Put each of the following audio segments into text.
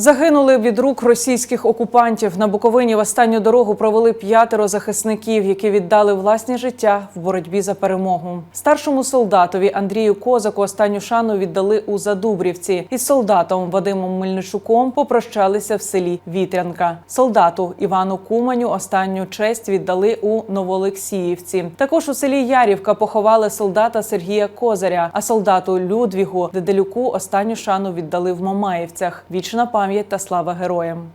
Загинули від рук російських окупантів. На Буковині в останню дорогу провели п'ятеро захисників, які віддали власні життя в боротьбі за перемогу. Старшому солдатові Андрію Козаку останню шану віддали у Задубрівці. Із солдатом Вадимом Мельничуком попрощалися в селі Вітрянка. Солдату Івану Куманю останню честь віддали у Новоолексіївці. Також у селі Ярівка поховали солдата Сергія Козаря, а солдату Людвігу Деделюку останню шану віддали в Мамаївцях. Вічна пам'ять та слава героям.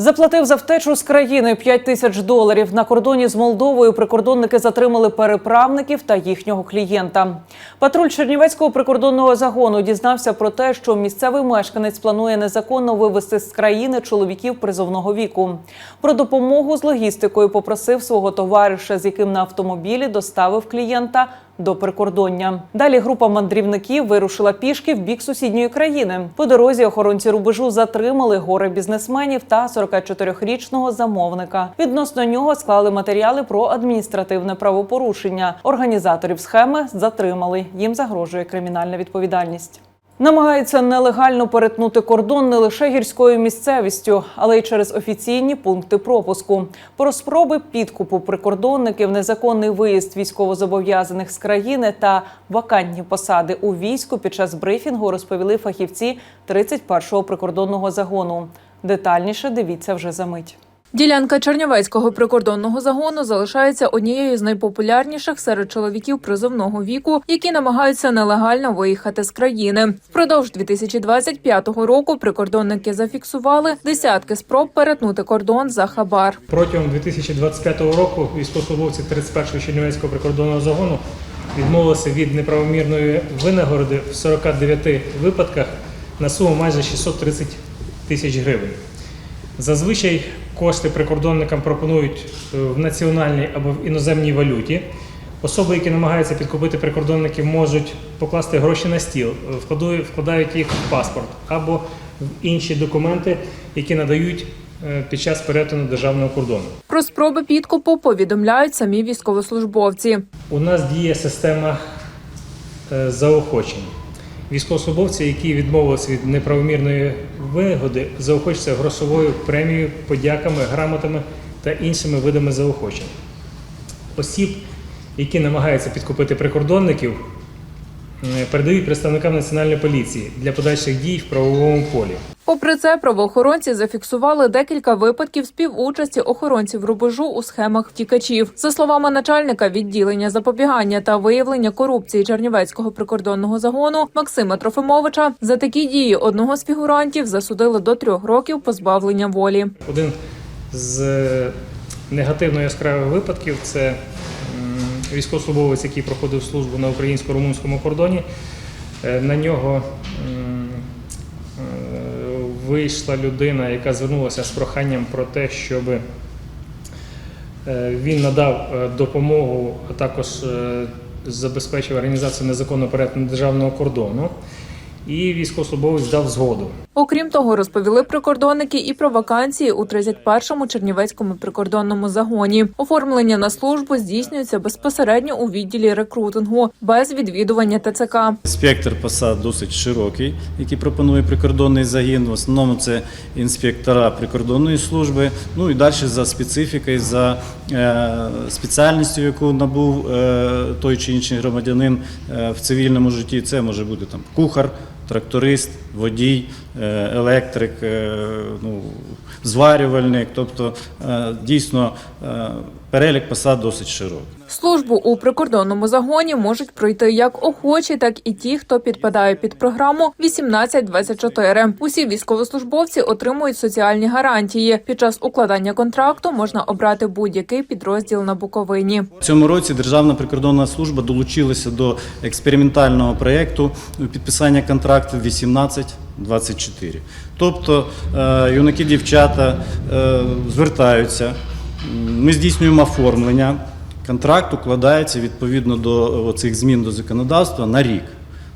Заплатив за втечу з країни 5 тисяч доларів. На кордоні з Молдовою прикордонники затримали переправників та їхнього клієнта. Патруль Чернівецького прикордонного загону дізнався про те, що місцевий мешканець планує незаконно вивезти з країни чоловіків призовного віку. Про допомогу з логістикою попросив свого товариша, з яким на автомобілі доставив клієнта до прикордоння. Далі група мандрівників вирушила пішки в бік сусідньої країни. По дорозі охоронці рубежу затримали горе бізнесменів та 44-річного замовника. Відносно нього склали матеріали про адміністративне правопорушення. Організаторів схеми затримали. Їм загрожує кримінальна відповідальність. Намагаються нелегально перетнути кордон не лише гірською місцевістю, але й через офіційні пункти пропуску. Про спроби підкупу прикордонників, незаконний виїзд військовозобов'язаних з країни та вакантні посади у війську під час брифінгу розповіли фахівці 31-го прикордонного загону. Детальніше дивіться вже за мить. Ділянка Чернівецького прикордонного загону залишається однією з найпопулярніших серед чоловіків призовного віку, які намагаються нелегально виїхати з країни. Впродовж 2025 року прикордонники зафіксували десятки спроб перетнути кордон за хабар. Протягом 2025 року військовослужбовці 31-го Чернівецького прикордонного загону відмовилися від неправомірної винагороди в 49 випадках на суму майже 630 тисяч гривень. Зазвичай кошти прикордонникам пропонують е, в національній або в іноземній валюті. Особи, які намагаються підкупити прикордонників, можуть покласти гроші на стіл, е, вкладають- їх в паспорт або в інші документи, які надають е, під час перетину державного кордону. Про спроби підкупу повідомляють самі військовослужбовці. У нас діє система заохочень. Військовослужбовці, які відмовилися від неправомірної вигоди, заохочуються грошовою премією, подяками, грамотами та іншими видами заохочень. Осіб, які намагаються підкупити прикордонників, передають представникам національної поліції для подальших дій в правовому полі. Попри це, правоохоронці зафіксували декілька випадків співучасті охоронців рубежу у схемах втікачів. За словами начальника відділення запобігання та виявлення корупції Чернівецького прикордонного загону Максима Трофимовича, за такі дії одного з фігурантів засудили до трьох років позбавлення волі. Один з е, негативно яскравих випадків це військовослужбовець, який проходив службу на українсько-румунському кордоні. Е, На нього е, вийшла людина, яка звернулася з проханням про те, щоб е, він надав допомогу, а також забезпечив організацію незаконного перетину державного кордону. І військовослужбовець дав згоду. Окрім того, розповіли прикордонники і про вакансії у 31-му Чернівецькому прикордонному загоні. Оформлення на службу здійснюється безпосередньо у відділі рекрутингу без відвідування ТЦК. Спектр посад досить широкий, який пропонує прикордонний загін. В основному це інспектора прикордонної служби. Ну і далі за специфікою, за е, спеціальністю, яку набув е, той чи інший громадянин е, в цивільному житті. Це може бути там кухар, тракторист, водій, е, електрик, е, ну, зварювальник. Тобто е, дійсно перелік посад досить широкий. Службу у прикордонному загоні можуть пройти як охочі, так і ті, хто підпадає під програму 1824. Усі військовослужбовці отримують соціальні гарантії. Під час укладання контракту можна обрати будь-який підрозділ на Буковині. В цьому році Державна прикордонна служба долучилася до експериментального проєкту підписання контрактів 18-24. Тобто е, юнаки, дівчата е, звертаються, ми здійснюємо оформлення. Контракт укладається відповідно до цих змін до законодавства на рік.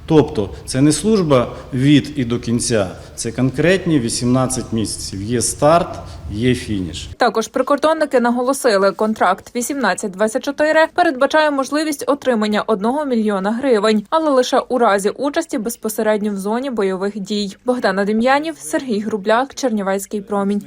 Тобто це не служба від і до кінця, це конкретні 18 місяців. Є старт, є фініш. Також прикордонники наголосили, контракт 1824 передбачає можливість отримання 1 мільйона гривень, але лише у разі участі безпосередньо в зоні бойових дій. Богдана Дем'янів, Сергій Грубляк, Чернівецький промінь.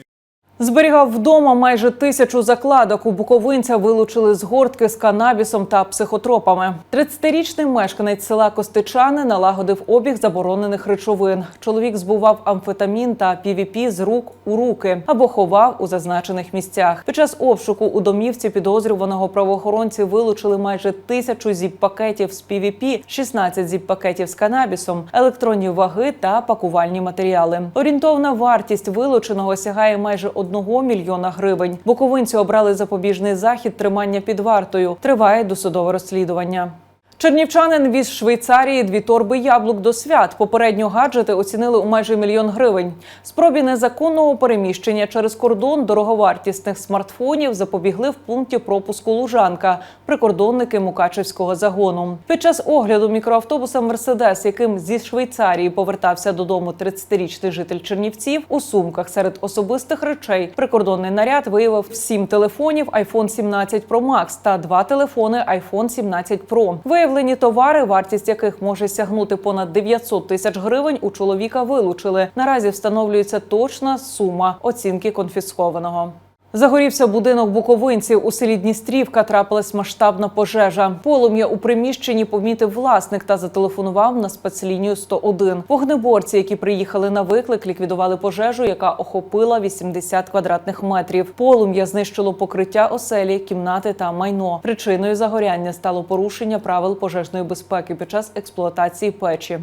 Зберігав вдома майже тисячу закладок. У буковинця вилучили згортки з канабісом та психотропами. 30-річний мешканець села Костичани налагодив обіг заборонених речовин. Чоловік збував амфетамін та півіпі з рук у руки або ховав у зазначених місцях. Під час обшуку у домівці підозрюваного правоохоронці вилучили майже тисячу зіп-пакетів з півіпі, 16 зіп-пакетів з канабісом, електронні ваги та пакувальні матеріали. Орієнтовна вартість вилученого сягає майже 1 мільйона гривень. Буковинці обрали запобіжний захід тримання під вартою. Триває досудове розслідування. Чернівчанин віз Швейцарії дві торби яблук до свят. Попередньо гаджети оцінили у майже мільйон гривень. Спробі незаконного переміщення через кордон дороговартісних смартфонів запобігли в пункті пропуску Лужанка, прикордонники Мукачевського загону. Під час огляду мікроавтобуса Мерседес, яким зі Швейцарії повертався додому 30-річний житель Чернівців, у сумках серед особистих речей прикордонний наряд виявив сім телефонів iPhone 17 Pro Max та два телефони iPhone 17 Pro. Виявлені товари, вартість яких може сягнути понад 900 тисяч гривень, у чоловіка вилучили. Наразі встановлюється точна сума оцінки конфіскованого. Загорівся будинок буковинців у селі Дністрівка. Трапилась масштабна пожежа. Полум'я у приміщенні помітив власник та зателефонував на спецлінію 101. Вогнеборці, які приїхали на виклик, ліквідували пожежу, яка охопила 80 квадратних метрів. Полум'я знищило покриття оселі, кімнати та майно. Причиною загоряння стало порушення правил пожежної безпеки під час експлуатації печі.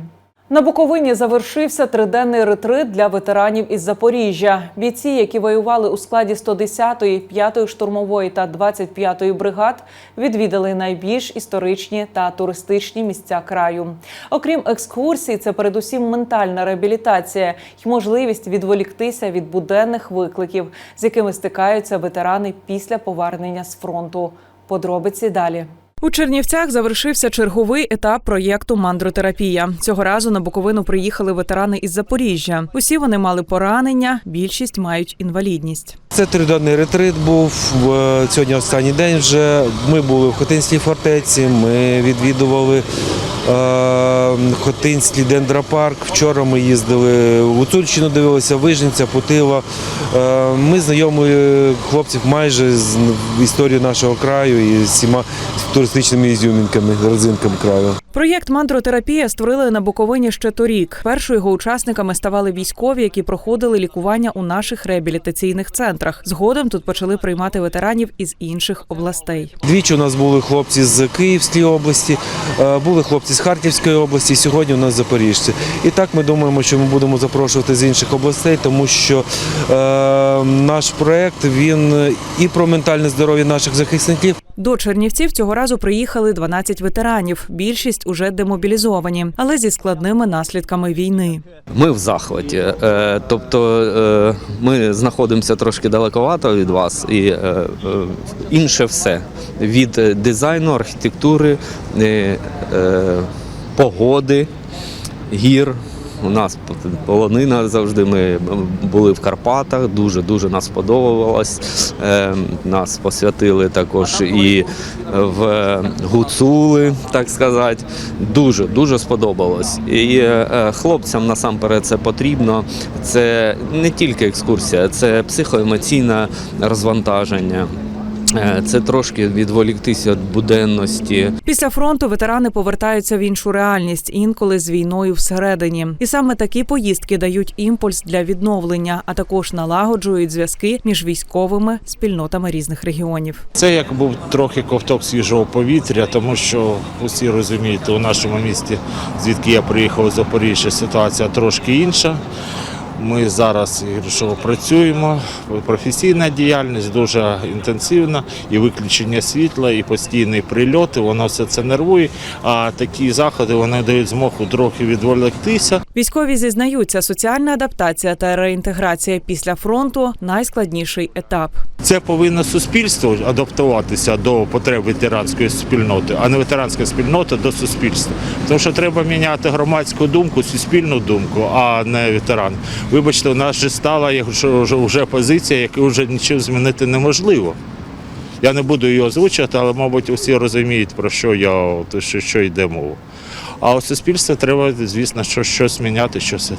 На Буковині завершився триденний ретрит для ветеранів із Запоріжжя. Бійці, які воювали у складі 110-ї, 5-ї штурмової та 25-ї бригад, відвідали найбільш історичні та туристичні місця краю. Окрім екскурсій, це передусім ментальна реабілітація і можливість відволіктися від буденних викликів, з якими стикаються ветерани після повернення з фронту. Подробиці далі. У Чернівцях завершився черговий етап проєкту Мандротерапія. Цього разу на Буковину приїхали ветерани із Запоріжжя. Усі вони мали поранення, більшість мають інвалідність. Це триденний ретрит був е, сьогодні. Останній день вже ми були в Хотинській фортеці. Ми відвідували е, Хотинський дендропарк. Вчора ми їздили в Гуцульщину, дивилися Вижниця, Путила. Е, ми знайомі хлопців майже з історією нашого краю і всіма туристичними ізюмінками, родзинками краю. Проєкт Мандротерапія створили на Буковині ще торік. Першою його учасниками ставали військові, які проходили лікування у наших реабілітаційних центрах. Згодом тут почали приймати ветеранів із інших областей. Двічі у нас були хлопці з Київської області, е, були хлопці з Харківської області. Сьогодні у нас запоріжці. І так ми думаємо, що ми будемо запрошувати з інших областей, тому що е, наш проект він і про ментальне здоров'я наших захисників. До Чернівців цього разу приїхали 12 ветеранів. Більшість уже демобілізовані, але зі складними наслідками війни. Ми в захваті. Е, Тобто е, ми знаходимося трошки далековато від вас, і е, інше все від дизайну, архітектури, погоди, гір. У нас полонина завжди. Ми були в Карпатах, дуже дуже нас сподобалось. Е, Нас посвятили також і в Гуцули, так сказати. Дуже дуже сподобалось. І е, хлопцям насамперед це потрібно. Це не тільки екскурсія, це психоемоційне розвантаження. Е, Це трошки відволіктися від буденності. Після фронту ветерани повертаються в іншу реальність, інколи з війною всередині. І саме такі поїздки дають імпульс для відновлення, а також налагоджують зв'язки між військовими спільнотами різних регіонів. Це як був трохи ковток свіжого повітря, тому що усі розумієте, у нашому місті, звідки я приїхав з Запоріжжя, ситуація трошки інша. Ми зараз що працюємо. Професійна діяльність дуже інтенсивна, і виключення світла, і постійні прильоти. Воно все це нервує. А такі заходи вони дають змогу трохи відволіктися. Військові зізнаються, соціальна адаптація та реінтеграція після фронту найскладніший етап. Це повинно суспільство адаптуватися до потреб ветеранської спільноти, а не ветеранська спільнота до суспільства. Тому що треба міняти громадську думку, суспільну думку, а не ветеран. Вибачте, у нас вже стала вже, позиція, яку вже нічого змінити неможливо. Я не буду її озвучувати, але, мабуть, усі розуміють, про що я що, що йде мова. А у суспільства треба, звісно, що, щось міняти, щось.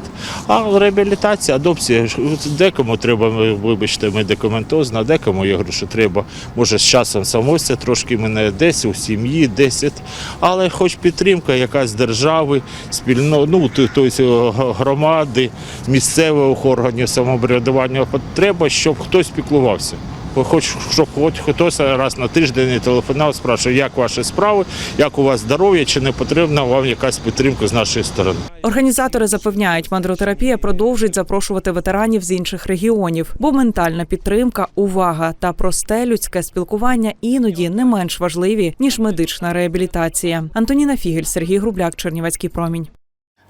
А реабілітація, адопція, декому треба, вибачте, медикаментозна, декому я говорю, що треба, може, з часом самостя трошки мене десь у сім'ї, десь. це. Але хоч підтримка якась держави, спільно, ну, то- тобто громади, місцевих органів самоврядування, треба, щоб хтось піклувався. Хоч щоб хоч хтось раз на тиждень телефонував, спрашивав, як ваші справи, як у вас здоров'я, чи не потрібна вам якась підтримка з нашої сторони. Організатори запевняють, мандротерапія продовжить запрошувати ветеранів з інших регіонів, бо ментальна підтримка, увага та просте людське спілкування іноді не менш важливі ніж медична реабілітація. Антоніна Фігель, Сергій Грубляк, Чернівецький промінь.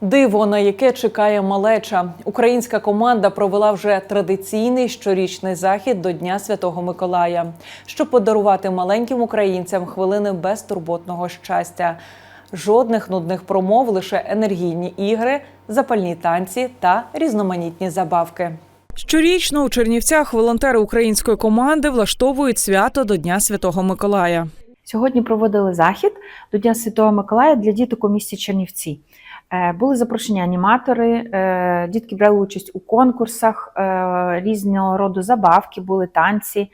Диво, на яке чекає малеча. Українська команда провела вже традиційний щорічний захід до Дня Святого Миколая, щоб подарувати маленьким українцям хвилини безтурботного щастя. Жодних нудних промов, лише енергійні ігри, запальні танці та різноманітні забавки. Щорічно у Чернівцях волонтери української команди влаштовують свято до Дня Святого Миколая. Сьогодні проводили захід до Дня Святого Миколая для діток у місті Чернівці. Е, Були запрошені аніматори, е, дітки брали участь у конкурсах, е, різного роду забавки, були танці,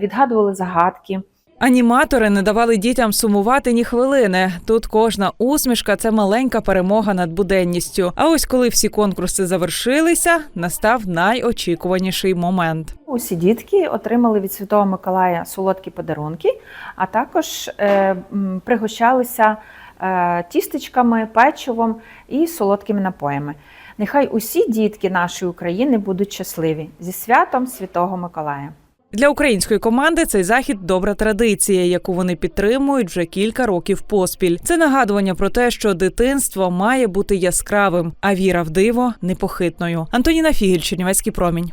відгадували загадки. Аніматори не давали дітям сумувати ні хвилини. Тут кожна усмішка це маленька перемога над буденністю. А ось коли всі конкурси завершилися, настав найочікуваніший момент. Усі дітки отримали від Святого Миколая солодкі подарунки, а також е, пригощалися тістечками, печивом і солодкими напоями. Нехай усі дітки нашої України будуть щасливі зі святом Святого Миколая. Для української команди цей захід добра традиція, яку вони підтримують вже кілька років поспіль. Це нагадування про те, що дитинство має бути яскравим, а віра в диво непохитною. Антоніна Фігель, Чернівецький промінь.